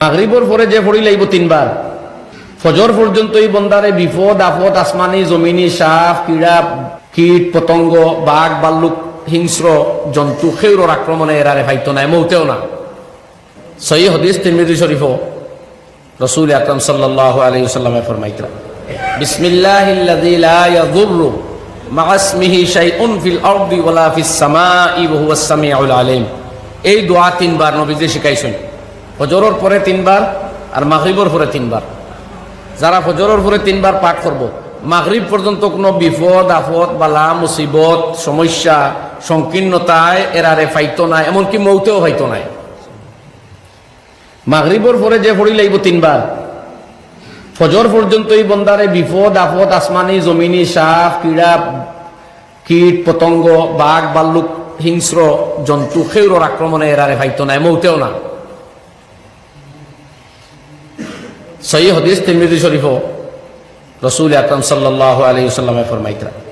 মাগরিবর পরে যে পড়ি লাগব তিনবার। ফজর পর্যন্ত এই বন্দারে বিপদ, আপদ, আসমানি, জমিনি, সাপ, কীড়া, কীট, পতঙ্গ, বাঘ, বাল্লুক, হিংস্র, জন্তু সেউর আক্রমণে এরারে ফাইতো নাই, মৌতেও না সহি হদিস তিরমিজি শরীফ রসুল আকরম সাল্লাহ আলী সাল্লামে ফরমাইতরা বিসমিল্লাহিল্লাযী লা ইয়াযুররু মা'a ইসমিহি শাইউন ফিল আরদি ওয়ালা ফিস সামাই ওয়া হুয়াস সামিউল আলিম। এই দোয়া তিনবার নবীজি শিখাইছেন ফজরের পরে তিনবার আর মাগরিবর পরে তিনবার। যারা ফজরের পরে তিনবার পাঠ করব, মাগরিব পর্যন্ত কোনো বিপদ আফদ বালা মুসিবত, সমস্যা, সংকীর্ণতায় এরারে ফাইতো নাই, এমনকি মৌতেও ফাইতো নাই। মাগরিবর পরে যে পড়ি লাগব তিনবার। ফজর পর্যন্ত এই বন্দারে বিপদ, আপদ, আসমানি, জমিনি, সাপ, কীড়া, কীট, পতঙ্গ, বাঘ, বাল্লুক, হিংস্র, জন্তু সেউর আক্রমণে এরারে ফাইতো নাই, মৌতেও না। সহি হদিস তিরমিজি শরীফ রসুল আকরম সাল্লাহ আলী সাল্লামে ফরমাইতরা